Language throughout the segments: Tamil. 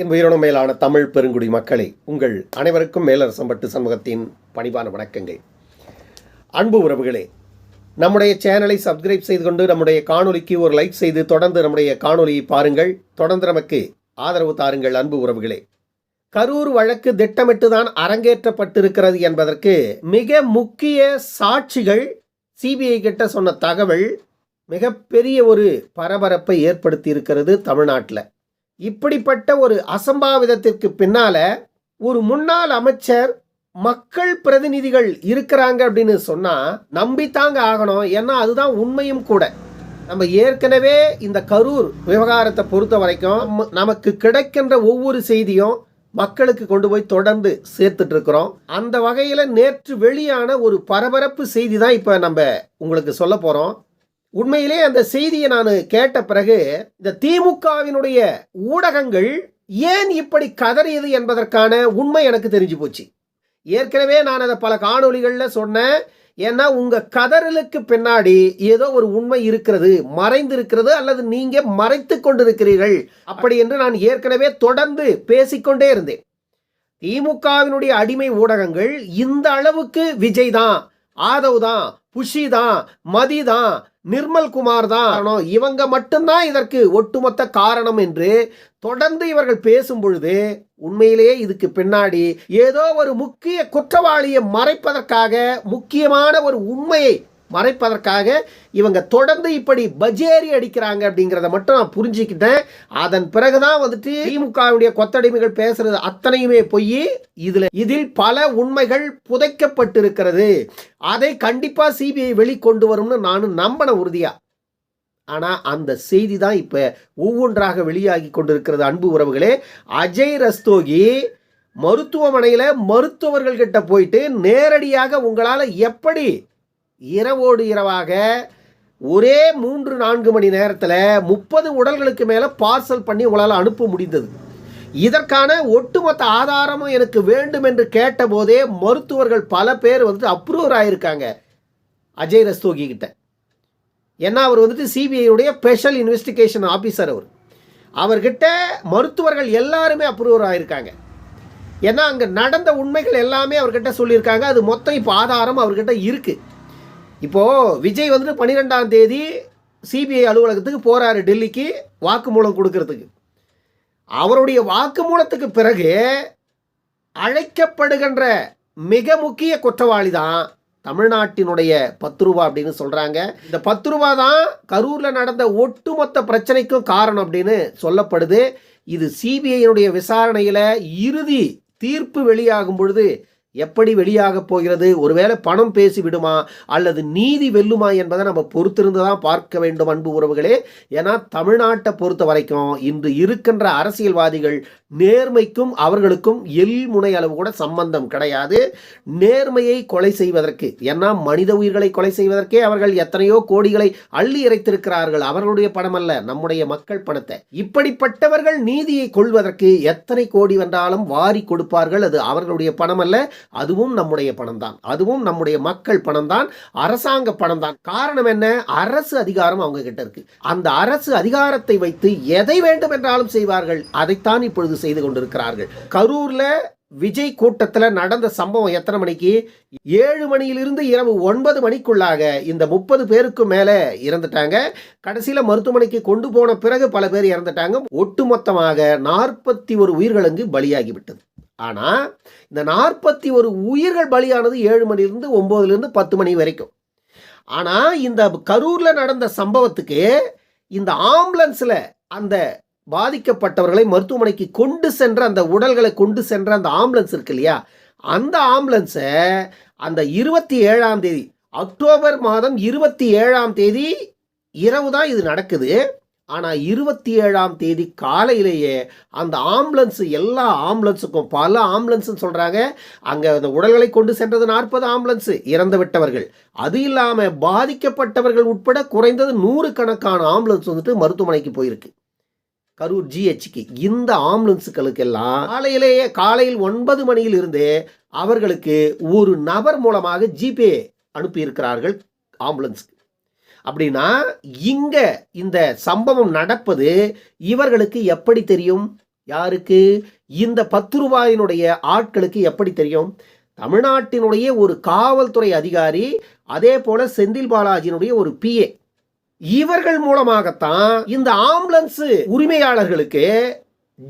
என் உயிரினும் மேலான தமிழ் பெருங்குடி மக்களே உங்கள் அனைவருக்கும் மேலரசம்பட்டு சமூகத்தின் பணிவான வணக்கங்கள். அன்பு உறவுகளே நம்முடைய சேனலை சப்ஸ்கிரைப் செய்து கொண்டு நம்முடைய காணொலிக்கு ஒரு லைக் செய்து தொடர்ந்து நம்முடைய காணொலியை பாருங்கள். தொடர்ந்து நமக்கு ஆதரவு தாருங்கள் அன்பு உறவுகளே. கரூர் வழக்கு திட்டமிட்டு தான் அரங்கேற்றப்பட்டிருக்கிறது என்பதற்கு மிக முக்கிய சாட்சிகள் சிபிஐ கிட்ட சொன்ன தகவல் மிகப்பெரிய ஒரு பரபரப்பை ஏற்படுத்தி இருக்கிறது தமிழ்நாட்டில். இப்படிப்பட்ட ஒரு அசம்பாவிதத்திற்கு பின்னால ஒரு முன்னாள் அமைச்சர் மக்கள் பிரதிநிதிகள் இருக்கிறாங்க அப்படின்னு சொன்னா நம்பித்தாங்க ஆகணும். ஏன்னா அதுதான் உண்மையும் கூட. நம்ம ஏற்கனவே இந்த கரூர் விவகாரத்தை பொறுத்த வரைக்கும் நமக்கு கிடைக்கின்ற ஒவ்வொரு செய்தியும் மக்களுக்கு கொண்டு போய் தொடர்ந்து சேர்த்துட்டு இருக்கிறோம். அந்த வகையில் நேற்று வெளியான ஒரு பரபரப்பு செய்தி தான் இப்போ நம்ம உங்களுக்கு சொல்ல போகிறோம் உண்மையிலே அந்த செய்தியை நான் கேட்ட பிறகு இந்த திமுகவினுடைய ஊடகங்கள் ஏன் இப்படி கதறியது என்பதற்கான உண்மை எனக்கு தெரிஞ்சு போச்சு. ஏற்கனவே நான் அதை பல காணொளிகளில் சொன்னேன். ஏன்னா உங்க கதறலுக்கு பின்னாடி ஏதோ ஒரு உண்மை இருக்கிறது மறைந்திருக்கிறது அல்லது நீங்க மறைத்து கொண்டிருக்கிறீர்கள் அப்படி என்று நான் ஏற்கனவே தொடர்ந்து பேசிக்கொண்டே இருந்தேன். திமுகவினுடைய அடிமை ஊடகங்கள் இந்த அளவுக்கு விஜய் தான் ஆதவ் தான் புஷி தான் மதி தான் நிர்மல் குமார் தான் இவங்க மட்டும்தான் இதற்கு ஒட்டுமொத்த காரணம் என்று தொடர்ந்து இவர்கள் பேசும் பொழுது உண்மையிலேயே இதுக்கு பின்னாடி ஏதோ ஒரு முக்கிய குற்றவாளியை மறைப்பதற்காக முக்கியமான ஒரு உண்மையை மறைப்பதற்காக இவங்க தொடர்ந்து இப்படி பஜேரி அடிக்கிறாங்க அப்படிங்கிறத மட்டும் நான் புரிஞ்சுக்கிட்டேன். அதன் பிறகுதான் வந்துட்டு திமுகவுடைய கொத்தடிமைகள் பேசுறது அத்தனையுமே போய் இதுல இதில் பல உண்மைகள் புதைக்கப்பட்டிருக்கிறது. அதை கண்டிப்பா சிபிஐ வெளிக்கொண்டு வரும்னு நானும் நம்பின உறுதியா? ஆனால் அந்த செய்தி தான் இப்போ ஒவ்வொன்றாக வெளியாகி கொண்டிருக்கிறது அன்பு உறவுகளே. அஜய் ரஸ்தோகி மருத்துவமனையில் மருத்துவர்கள்கிட்ட போயிட்டு நேரடியாக உங்களால் எப்படி இரவோடு இரவாக ஒரே மூன்று நான்கு மணி நேரத்தில் முப்பது உடல்களுக்கு மேலே பார்சல் பண்ணி உங்களால் அனுப்ப முடிந்தது. இதற்கான ஒட்டுமொத்த ஆதாரமும் எனக்கு வேண்டும் என்று கேட்டபோதே மருத்துவர்கள் பல பேர் வந்துட்டு அப்ரூவர் ஆகியிருக்காங்க அஜய் ரஸ்தோகி கிட்ட. ஏன்னா அவர் வந்துட்டு சிபிஐயுடைய ஸ்பெஷல் இன்வெஸ்டிகேஷன் ஆஃபீஸர் அவர். அவர்கிட்ட மருத்துவர்கள் எல்லாருமே அப்ரூவர் ஆகியிருக்காங்க ஏன்னா அங்கே நடந்த உண்மைகள் எல்லாமே அவர்கிட்ட சொல்லியிருக்காங்க. அது மொத்தம் இப்போ ஆதாரம் அவர்கிட்ட இருக்குது இப்போது விஜய் வந்துட்டு பன்னிரெண்டாம் தேதி சிபிஐ அலுவலகத்துக்கு போகிறாரு டெல்லிக்கு வாக்குமூலம் கொடுக்கறதுக்கு. அவருடைய வாக்குமூலத்துக்கு பிறகு அழைக்கப்படுகின்ற மிக முக்கிய குற்றவாளி தான் தமிழ்நாட்டினுடைய பத்து ரூபா அப்படின்னு சொல்கிறாங்க இந்த பத்து ரூபா தான் கரூரில் நடந்த ஒட்டுமொத்த பிரச்சனைக்கும் காரணம் அப்படின்னு சொல்லப்படுது. இது சிபிஐனுடைய விசாரணையில் இறுதி தீர்ப்பு வெளியாகும் பொழுது எப்படி வெளியாக போகிறது? ஒருவேளை பணம் பேசி விடுமா அல்லது நீதி வெல்லுமா என்பதை நம்ம பொறுத்திருந்து தான் பார்க்க வேண்டும் அன்பு உறவுகளே. ஏன்னா தமிழ்நாட்டை பொறுத்த வரைக்கும் இன்று இருக்கின்ற அரசியல்வாதிகள் நேர்மைக்கும் அவர்களுக்கும் எல் முனை அளவு கூட சம்பந்தம் கிடையாது. நேர்மையை கொலை செய்வதற்கு ஏன்னா மனித உயிர்களை கொலை செய்வதற்கே அவர்கள் எத்தனையோ கோடிகளை அள்ளி இறைத்திருக்கிறார்கள் அவர்களுடைய பணம் அல்ல நம்முடைய மக்கள் பணத்தை. இப்படிப்பட்டவர்கள் நீதியை கொள்வதற்கு எத்தனை கோடி வென்றாலும் வாரி கொடுப்பார்கள். அது அவர்களுடைய பணம் அல்ல அதுவும் நம்முடைய பணம் தான் அதுவும் நம்முடைய மக்கள் பணம் தான் அரசாங்க பணம் தான் காரணம் என்ன? அரசு அதிகாரம் அவங்க கிட்ட இருக்கு. அந்த அரசு அதிகாரத்தை வைத்து எதை வேண்டும் என்றாலும் செய்வார்கள்? அதைத்தான் இப்பொழுது செய்து கொண்டிருக்கிறார்கள். கரூர்ல விஜய் கூட்டத்தில் நடந்த சம்பவம் எத்தனை மணிக்கு? ஏழு மணியிலிருந்து இரவு ஒன்பது மணிக்குள்ளாக இந்த முப்பது பேருக்கும் மேலே இறந்துட்டாங்க. கடைசியில் மருத்துவமனைக்கு கொண்டு போன பிறகு பல பேர் இறந்துட்டாங்க. ஒட்டுமொத்தமாக நாற்பத்தி ஒரு உயிர்களுக்கு பலியாகி பலியாகிவிட்டது. ஆனால் இந்த நாற்பத்தி ஒரு உயிர்கள் பலியானது ஏழு மணிலிருந்து ஒம்போதுலேருந்து பத்து மணி வரைக்கும். ஆனால் இந்த கரூரில் நடந்த சம்பவத்துக்கு இந்த ஆம்புலன்ஸில் அந்த பாதிக்கப்பட்டவர்களை மருத்துவமனைக்கு கொண்டு சென்ற அந்த உடல்களை கொண்டு சென்ற அந்த ஆம்புலன்ஸ் இருக்கு இல்லையா? அந்த ஆம்புலன்ஸை அந்த இருபத்தி ஏழாம் தேதி அக்டோபர் மாதம் இருபத்தி ஏழாம் தேதி இரவு தான் இது நடக்குது. ஆனால் இருபத்தி ஏழாம் தேதி காலையிலேயே அந்த ஆம்புலன்ஸ் எல்லா ஆம்புலன்ஸுக்கும் பல ஆம்புலன்ஸுன்னு சொல்கிறாங்க அங்கே அந்த உடல்களை கொண்டு சென்றது நாற்பது ஆம்புலன்ஸ் இறந்து விட்டவர்கள். அது இல்லாமல் பாதிக்கப்பட்டவர்கள் உட்பட குறைந்தது நூறு கணக்கான ஆம்புலன்ஸ் வந்துட்டு மருத்துவமனைக்கு போயிருக்கு. கரூர் ஜிஹெச்சுக்கு. இந்த ஆம்புலன்ஸுகளுக்கெல்லாம் காலையிலேயே காலையில் ஒன்பது மணியில் இருந்தே அவர்களுக்கு ஒரு நபர் மூலமாக ஜிபே அனுப்பியிருக்கிறார்கள் ஆம்புலன்ஸ்க்கு. அப்படின்னா இங்க இந்த சம்பவம் நடப்பது இவர்களுக்கு எப்படி தெரியும்? யாருக்கு? இந்த பத்து ரூபாயினுடைய ஆட்களுக்கு எப்படி தெரியும்? தமிழ்நாட்டினுடைய ஒரு காவல்துறை அதிகாரி அதே போல செந்தில் பாலாஜியினுடைய ஒரு பிஏ இவர்கள் மூலமாகத்தான் இந்த ஆம்புலன்ஸ் உரிமையாளர்களுக்கு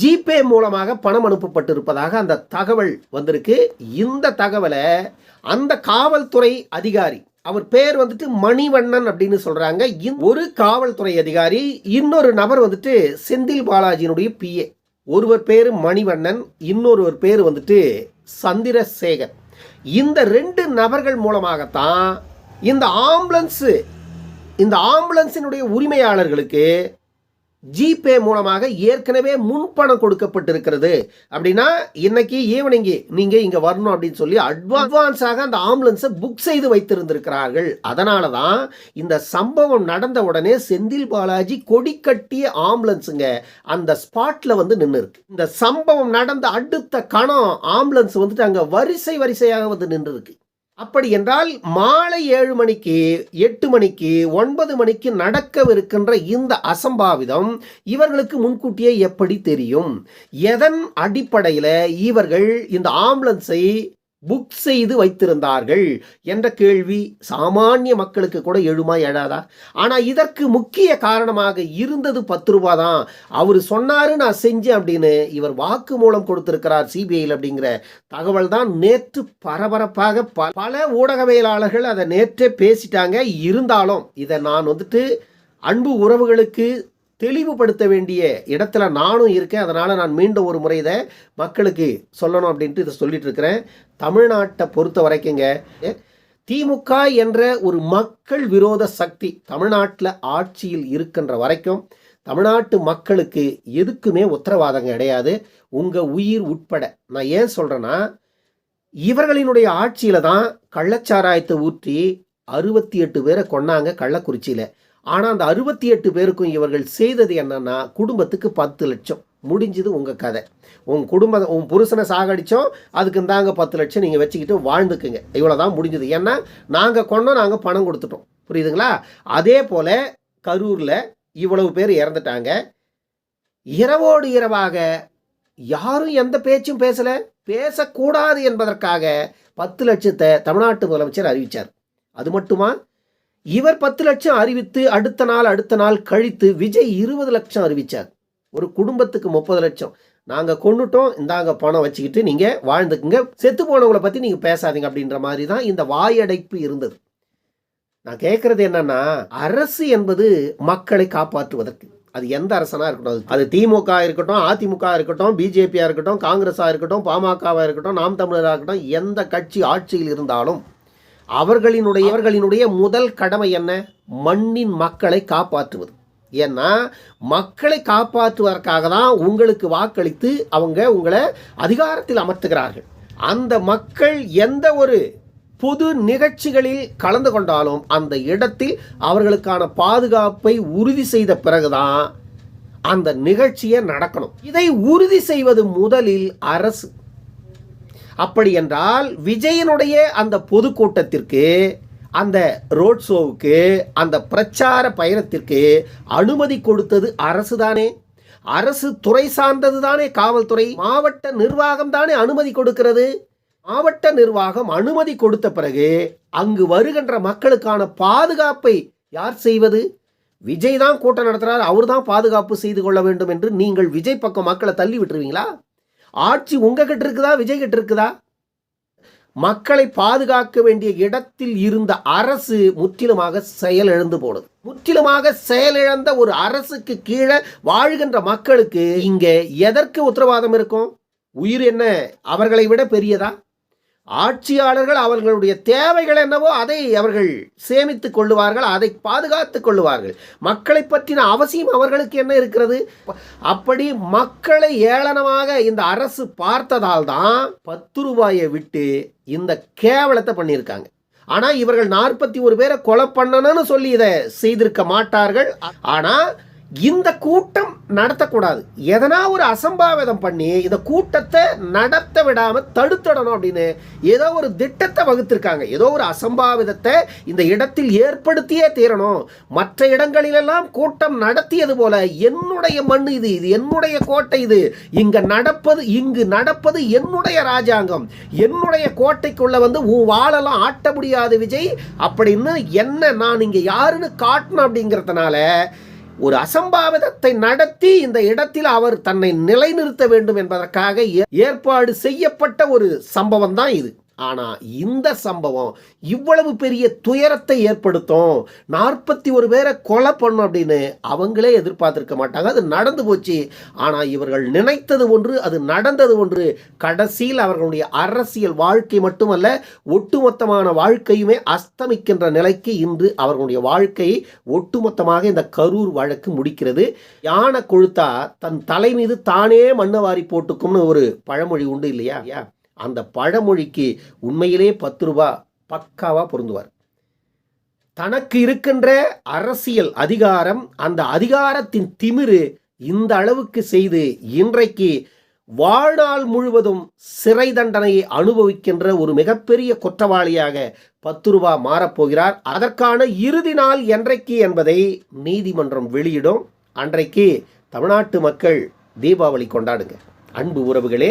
ஜிபே மூலமாக பணம் அனுப்பப்பட்டிருப்பதாக அந்த தகவல் வந்திருக்கு. இந்த தகவலை அந்த காவல்துறை அதிகாரி அவர் பேர் வந்துட்டு மணிவண்ணன் அப்படின்னு சொல்றாங்க. ஒரு காவல்துறை அதிகாரி இன்னொரு நபர் வந்துட்டு செந்தில் பாலாஜியினுடைய பிஏ ஒருவர் பேர் மணிவண்ணன் இன்னொருவர் பேர் வந்துட்டு சந்திரசேகர். இந்த ரெண்டு நபர்கள் மூலமாகத்தான் இந்த ஆம்புலன்ஸு இந்த ஆம்புலன்ஸினுடைய உரிமையாளர்களுக்கு ஜிபே மூலமாக ஏற்கனவே முன்பணம் கொடுக்கப்பட்டிருக்கிறது. அப்படின்னா இன்னைக்கு ஈவினிங் நீங்க இங்க வரணும் அப்படின்னு சொல்லி அட்வான்ஸாக அந்த ஆம்புலன்ஸை புக் செய்து வைத்திருந்திருக்கிறார்கள். அதனால தான் இந்த சம்பவம் நடந்த உடனே செந்தில் பாலாஜி கொடி கட்டிய ஆம்புலன்ஸுங்க அந்த ஸ்பாட்ல வந்து நின்று இருக்கு இந்த சம்பவம் நடந்த அடுத்த கணம் ஆம்புலன்ஸ் வந்துட்டு அங்க வரிசை வரிசையாக வந்து நின்று இருக்கு அப்படி என்றால் மாலை ஏழு மணிக்கு எட்டு மணிக்கு ஒன்பது மணிக்கு நடக்கவிருக்கின்ற இந்த அசம்பாவிதம் இவர்களுக்கு முன்கூட்டியே எப்படி தெரியும்? எதன் அடிப்படையில் இவர்கள் இந்த ஆம்புலன்ஸை புக் செய்து வைத்திருந்தார்கள் என்ற கேள்வி சாமானிய மக்களுக்கு கூட எழுமா எழாதா? ஆனால் இதற்கு முக்கிய காரணமாக இருந்தது பத்து ரூபா தான். அவர் சொன்னாரு நான் செஞ்சேன் அப்படின்னு இவர் வாக்கு மூலம் கொடுத்திருக்கிறார் சிபிஐயில் அப்படிங்கிற தகவல் தான் நேற்று பரபரப்பாக ப- பல ஊடகவியலாளர்கள் அதை நேற்றே பேசிட்டாங்க. இருந்தாலும் இதை நான் வந்துட்டு அன்பு உறவுகளுக்கு தெளிவுபடுத்த வேண்டிய இடத்துல நானும் இருக்கேன். அதனால் நான் மீண்டும் ஒரு முறை இதை மக்களுக்கு சொல்லணும் அப்படின்ட்டு இதை சொல்லிட்டு இருக்கிறேன். தமிழ்நாட்டை பொறுத்த வரைக்குங்க திமுக என்ற ஒரு மக்கள் விரோத சக்தி தமிழ்நாட்டில் ஆட்சியில் இருக்கின்ற வரைக்கும் தமிழ்நாட்டு மக்களுக்கு எதுக்குமே உத்தரவாதம் கிடையாது. உங்கள் உயிர் உட்பட. நான் ஏன் சொல்கிறேன்னா இவர்களினுடைய ஆட்சியில் தான் கள்ளச்சாராயத்தை ஊற்றி அறுபத்தி எட்டு பேரை கொன்னாங்க கள்ளக்குறிச்சியில். ஆனால் அந்த அறுபத்தி எட்டு பேருக்கும் இவர்கள் செய்தது என்னன்னா குடும்பத்துக்கு பத்து லட்சம். முடிஞ்சது உங்கள் கதை. உன் குடும்ப உன் புருஷனை சாகடித்தோம் அதுக்கு இந்தாங்க பத்து லட்சம் நீங்கள் வச்சுக்கிட்டு வாழ்ந்துக்குங்க. இவ்வளோ தான் முடிஞ்சது. ஏன்னா நாங்கள் கொண்டோம் நாங்கள் பணம் கொடுத்துட்டோம். புரியுதுங்களா? அதே போல் கரூரில் இவ்வளவு பேர் இறந்துட்டாங்க. இரவோடு இரவாக யாரும் எந்த பேச்சும் பேசலை. பேசக்கூடாது என்பதற்காக பத்து லட்சத்தை தமிழ்நாட்டு முதலமைச்சர் அறிவித்தார் அது மட்டுமா? இவர் பத்து லட்சம் அறிவித்து அடுத்த நாள் அடுத்த நாள் கழித்து விஜய் இருபது லட்சம் அறிவிச்சார். ஒரு குடும்பத்துக்கு முப்பது லட்சம். நாங்கள் கொண்டுட்டோம் இந்தாங்க பணம் வச்சுக்கிட்டு நீங்கள் வாழ்ந்துக்குங்க. செத்து போனவங்களை பற்றி நீங்கள் பேசாதீங்க அப்படின்ற மாதிரி தான் இந்த வாயடைப்பு இருந்தது. நான் கேட்குறது என்னன்னா அரசு என்பது மக்களை காப்பாற்றுவதற்கு. அது எந்த அரசனாக இருக்கட்டும் அது- திமுக இருக்கட்டும் அதிமுக இருக்கட்டும் பிஜேபியாக இருக்கட்டும் காங்கிரஸாக இருக்கட்டும் பாமகவாக இருக்கட்டும் நாம் தமிழராக இருக்கட்டும் எந்த கட்சி ஆட்சியில் இருந்தாலும் அவர்களினுடைய அவர்களினுடைய முதல் கடமை என்ன? மண்ணின் மக்களை காப்பாற்றுவது. ஏன்னா மக்களை காப்பாற்றுவதற்காக தான் உங்களுக்கு வாக்களித்து அவங்க உங்களை அதிகாரத்தில் அமர்த்துகிறார்கள். அந்த மக்கள் எந்த ஒரு பொது நிகழ்ச்சிகளில் கலந்து கொண்டாலும் அந்த இடத்தில் அவர்களுக்கான பாதுகாப்பை உறுதி செய்த பிறகுதான் அந்த நிகழ்ச்சியை நடக்கணும். இதை உறுதி செய்வது முதலில் அரசு. அப்படி என்றால் விஜயனுடைய அந்த பொதுக்கூட்டத்திற்கு அந்த ரோட் ஷோவுக்கு அந்த பிரச்சார பயணத்திற்கு அனுமதி கொடுத்தது அரசு தானே அரசு துறை சார்ந்தது தானே காவல்துறை? மாவட்ட நிர்வாகம் தானே அனுமதி கொடுக்கிறது? மாவட்ட நிர்வாகம் அனுமதி கொடுத்த பிறகு அங்கு வருகின்ற மக்களுக்கான பாதுகாப்பை யார் செய்வது? விஜய் தான் கூட்டம் நடத்துகிறார் அவர் தான் பாதுகாப்பு செய்து கொள்ள வேண்டும் என்று நீங்கள் விஜய் பக்கம் மக்களை தள்ளி விட்டுருவீங்களா? ஆட்சி உங்ககிட்ட இருக்குதா விஜய் கிட்ட இருக்குதா மக்களை பாதுகாக்க வேண்டிய இடத்தில் இருந்த அரசு முற்றிலுமாக செயலிழந்து போனது. முற்றிலுமாக செயலிழந்த ஒரு அரசுக்கு கீழே வாழ்கின்ற மக்களுக்கு இங்கே எதற்கு உத்தரவாதம் இருக்கும்? உயிர் என்ன அவர்களை விட பெரியதா? ஆட்சியாளர்கள் அவர்களுடைய தேவைகள் என்னவோ அதை அவர்கள் சேமித்துக் கொள்ளுவார்கள் அதை பாதுகாத்துக் கொள்ளுவார்கள். மக்களை பற்றின அவசியம் அவர்களுக்கு என்ன இருக்கிறது? அப்படி மக்களை ஏளனமாக இந்த அரசு பார்த்ததால் தான் பத்து ரூபாயை விட்டு இந்த கேவலத்தை பண்ணியிருக்காங்க. ஆனால் இவர்கள் நாற்பத்தி ஒரு பேரை கொலை பண்ணணும்னு சொல்லி இதை செய்திருக்க மாட்டார்கள். ஆனால் இந்த கூட்டம் நடத்தக்கூடாது. எதனா ஒரு அசம்பாவிதம் பண்ணி இந்த கூட்டத்தை நடத்த விடாமல் தடுத்துடணும் அப்படின்னு ஏதோ ஒரு திட்டத்தை வகுத்திருக்காங்க. ஏதோ ஒரு அசம்பாவிதத்தை இந்த இடத்தில் ஏற்படுத்தியே தீரணும். மற்ற இடங்களிலெல்லாம் கூட்டம் நடத்தியது போல என்னுடைய மண் இது இது என்னுடைய கோட்டை இது. இங்க நடப்பது இங்கு நடப்பது என்னுடைய ராஜாங்கம். என்னுடைய கோட்டைக்குள்ள வந்து உன் வாழலாம் ஆட்ட முடியாது விஜய். அப்படின்னு என்ன நான் இங்க யாருன்னு காட்டணும் அப்படிங்கிறதுனால ஒரு அசம்பாவிதத்தை நடத்தி இந்த இடத்தில் அவர் தன்னை நிலைநிறுத்த வேண்டும் என்பதற்காக ஏ- ஏற்பாடு செய்யப்பட்ட ஒரு சம்பவம் தான் இது. ஆனால் இந்த சம்பவம் இவ்வளவு பெரிய துயரத்தை ஏற்படுத்தும். நாற்பத்தி ஒரு பேரை கொலை பண்ணும் அப்படின்னு அவங்களே எதிர்பார்த்திருக்க மாட்டாங்க. அது நடந்து போச்சு. ஆனால் இவர்கள் நினைத்தது ஒன்று அது நடந்தது ஒன்று. கடைசியில் அவர்களுடைய அரசியல் வாழ்க்கை மட்டுமல்ல ஒட்டுமொத்தமான வாழ்க்கையுமே அஸ்தமிக்கின்ற நிலைக்கு இன்று அவர்களுடைய வாழ்க்கையை ஒட்டுமொத்தமாக இந்த கரூர் வழக்கு முடிக்கிறது. யானை கொழுத்தா தன் தலை மீது தானே மண்ணை வாரி போட்டுக்கும்னு ஒரு பழமொழி உண்டு இல்லையா? ஐயா? அந்த பழமொழிக்கு உண்மையிலே பத்து ரூபா பக்காவாக பொருந்துவார். தனக்கு இருக்கின்ற அரசியல் அதிகாரம் அந்த அதிகாரத்தின் திமிரு இந்த அளவுக்கு செய்து இன்றைக்கு வாழ்நாள் முழுவதும் சிறை தண்டனையை அனுபவிக்கின்ற ஒரு மிகப்பெரிய குற்றவாளியாக பத்து ரூபா மாறப்போகிறார். அதற்கான இறுதி நாள் என்றைக்கு என்பதை நீதிமன்றம் வெளியிடும். அன்றைக்கு தமிழ்நாட்டு மக்கள் தீபாவளி கொண்டாடுங்க. அன்பு உறவுகளே